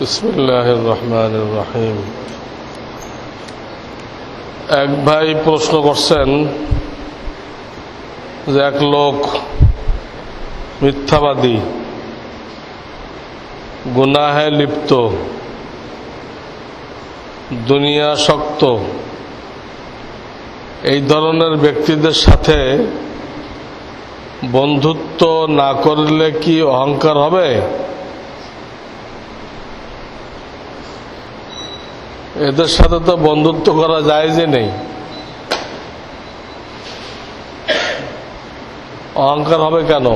بسم الله الرحمن الرحيم এক ভাই প্রশ্ন করছেন যে এক লোক মিথ্যাবাদী গুনাহে লিপ্ত দুনিয়া শক্ত এই ধরনের ব্যক্তিদের সাথে বন্ধুত্ব না করলে কি অহংকার হবে এদের সাথে তো বন্ধুত্ব করা যায় যে নেই। অহংকার হবে কেন?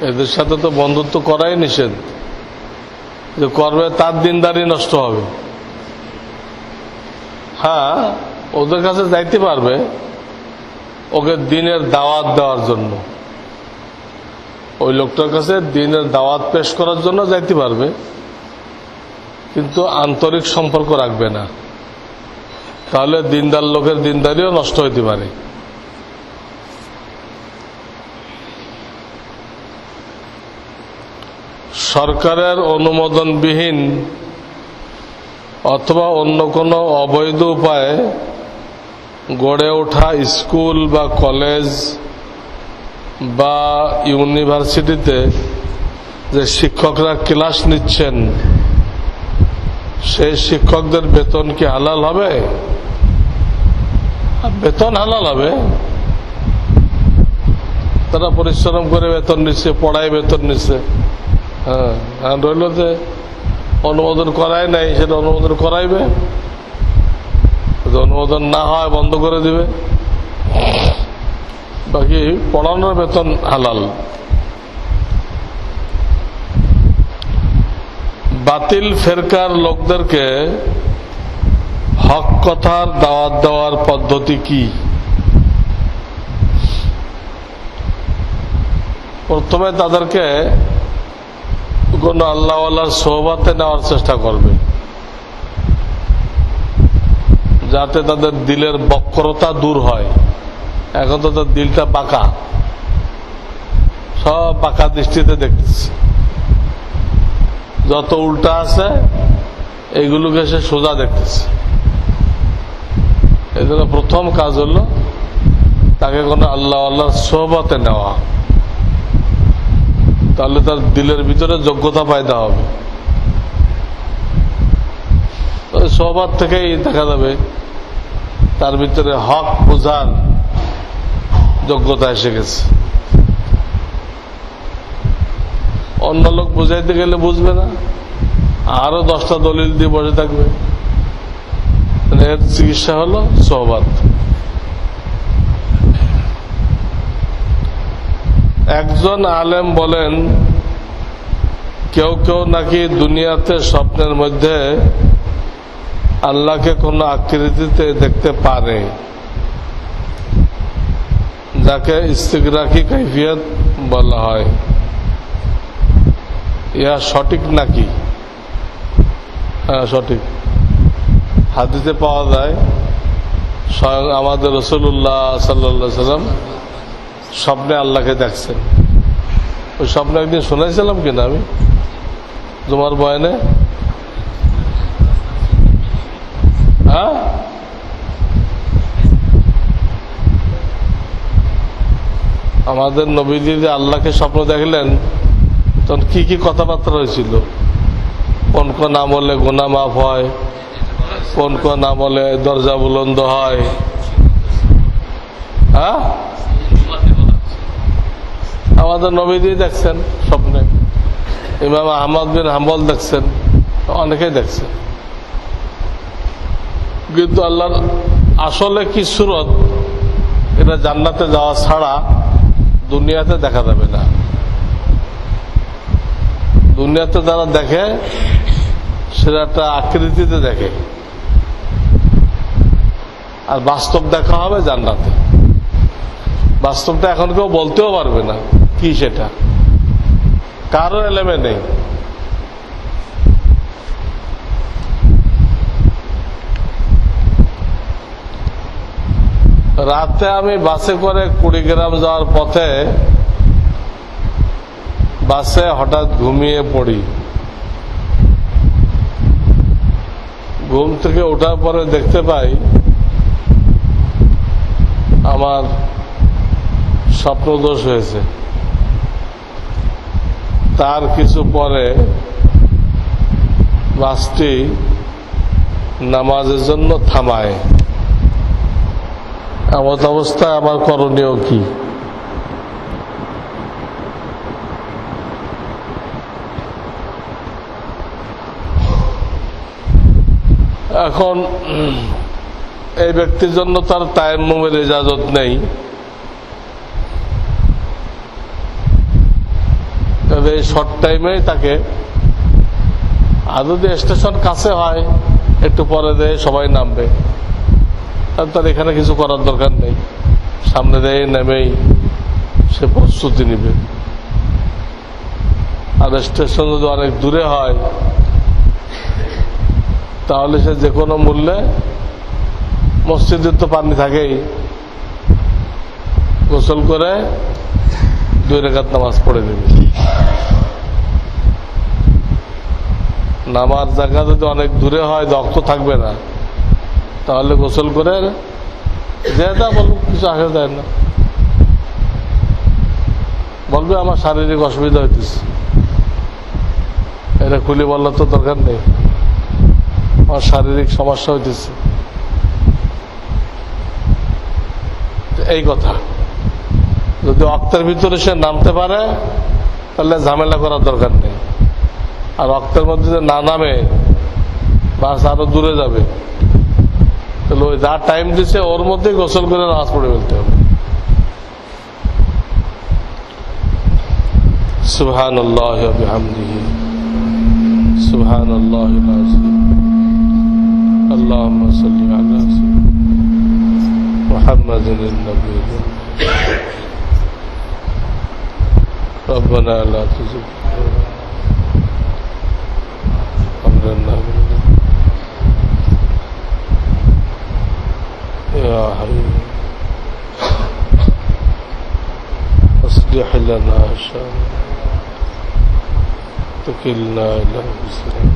এদের সাথে তো বন্ধুত্ব করাই নিষেধ। যে করবে তার দিনদারি নষ্ট হবে। হ্যাঁ ওদের কাছে যাইতে পারবে ওকে দিনের দাওয়াত দেওয়ার জন্য। ওই লোকটার কাছে দিনের দাওয়াত পেশ করার জন্য যাইতে পারবে। কিন্তু আন্তরিক সম্পর্ক রাখবে না। তাহলে দিনদার লোকের দিনদারিও নষ্ট হইতে পারে। সরকারের অনুমোদনবিহীন অথবা অন্য কোনো অবৈধ উপায়ে গড়ে ওঠা স্কুল বা কলেজ বা ইউনিভার্সিটিতে যে শিক্ষকরা ক্লাস নিচ্ছেন সেই শিক্ষকদের বেতন কি হালাল হবে? বেতন হালাল হবে। তারা পরিশ্রম করে বেতন নিচ্ছে, পড়ায় বেতন নিচ্ছে। হ্যাঁ আর রইল যে অনুমোদন করায় নাই, সেটা অনুমোদন করাইবে। অনুমোদন না হয়, বন্ধ করে দিবে। বাকি পড়ানোর বেতন হালাল। বাতিল ফেরকার লোকদেরকে হক কথার দাওয়াত দেওয়ার পদ্ধতি কি? প্রথমে তাদেরকে কোন আল্লাহওয়ালার সোহবাতে নেওয়ার চেষ্টা করবে। যাতে তাদের দিলের বক্রতা দূর হয়। এখন তো তাদের দিলটা বাঁকা। সব বাঁকা দৃষ্টিতে দেখতেছে। যত উল্টা আছে, এগুলোকে সে সোজা দেখতেছে। এই জন্য প্রথম কাজ হলো, তাকে কোনো আল্লাহ আল্লাহ সোহবতে নেওয়া। তাহলে তার দিলের ভিতরে যোগ্যতা পায়দা হবে। সোহবাদ থেকেই দেখা যাবে, তার ভিতরে হক বোঝার যোগ্যতা এসে গেছে। অন্য লোক বুঝাইতে গেলে বুঝবে না। আরও দশটা দলিল দিয়ে বসে থাকবে। এর চিকিৎসা হলো সোহবাদ। একজন আলেম বলেন, কেউ কেউ নাকি দুনিয়াতে স্বপ্নের মধ্যে আল্লাহকে কোনো আকৃতিতে দেখতে পারে। যাকে ইস্তিগ্রাকি কৈফিয়ত বলা হয়। ইয়া সঠিক নাকি? হ্যাঁ সঠিক। হাদিতে পাওয়া যায়, স্বয়ং আমাদের রসুল্লাহ সাল্লা সাল্লাম স্বপ্নে আল্লাহকে দেখছেন। ওই স্বপ্নে একদিন শোনাইছিলাম কিনা আমি? তোমার বয়নে? হ্যাঁ? আমাদের নবীজি যে আল্লাহকে স্বপ্ন দেখলেন তখন কি কি কথাবার্তা হয়েছিল কোন কোন আমলে গোনা মাফ হয়, কোন কোন আমলে দরজা বুলন্দ হয়। হ্যাঁ? আমাদের নবীজি দেখছেন স্বপ্নে। ইমাম আহমদ বিন হাম্বল দেখছেন, অনেকেই দেখছেন। কিন্তু আল্লাহর আসলে কি সুরত, এটা জান্নাতে যাওয়া ছাড়া দুনিয়াতে দেখা যাবে না। দুনিয়াতে যারা দেখে সেটা একটা আকৃতিতে দেখে। আর বাস্তব দেখা হবে জান্নাতে। বাস্তবটা এখন কেউ বলতেও পারবে না, কি সেটা? কারও এলেমে নেই। রাতে আমি বাসে করে কুড়িগ্রাম যাওয়ার পথে বাসে হঠাৎ ঘুমিয়ে পড়ি। ঘুম থেকে ওঠার পরে দেখতে পাই, আমার স্বপ্নদোষ হয়েছে। তার কিছু পরে বাসটি নামাজের জন্য থামায়। এমত অবস্থায় আমার করণীয় কি? এখন এই ব্যক্তির জন্য তার তায়াম্মুমের ইজাজত নেই। তবে এই শর্ট টাইমে তাকে, আর যদি স্টেশন কাছে হয়, একটু পরে দিয়ে, সবাই নামবে। তার এখানে কিছু করার দরকার নেই। সামনে দিয়ে, নেমেই সে প্রস্তুতি নিবে। আর স্টেশন যদি অনেক দূরে হয় তাহলে সে যে কোনো মূল্যে মসজিদের তো পানি থাকেই। গোসল করে দুই রেখাত নামাজ পড়ে দেবে নামার জায়গা যদি অনেক দূরে হয় রক্ত থাকবে না, তাহলে গোসল করে যে তা বলব কিছু আসে যায় না। বলবে, আমার শারীরিক অসুবিধা হইতেছে। এটা খুলে বলার তো দরকার নেই। আমার শারীরিক সমস্যা হইতেছে। এই কথা। যদি অক্তের ভিতরে সে নামতে পারে, তাহলে ঝামেলা করার দরকার নেই। আর অক্তের মধ্যে যদি না নামে, বাস আরও দূরে যাবে। তাহলে ওই যা টাইম দিচ্ছে ওর মধ্যেই গোসল করে নামাজ পড়ে ফেলতে হবে। সুহান আল্লাহ সুবহান আল্লাহ اللهم صل على سيدنا محمد النبي. ربنا لا تزغ قلوبنا. يا حي أصلح لنا شأننا تكلنا إلى أنفسنا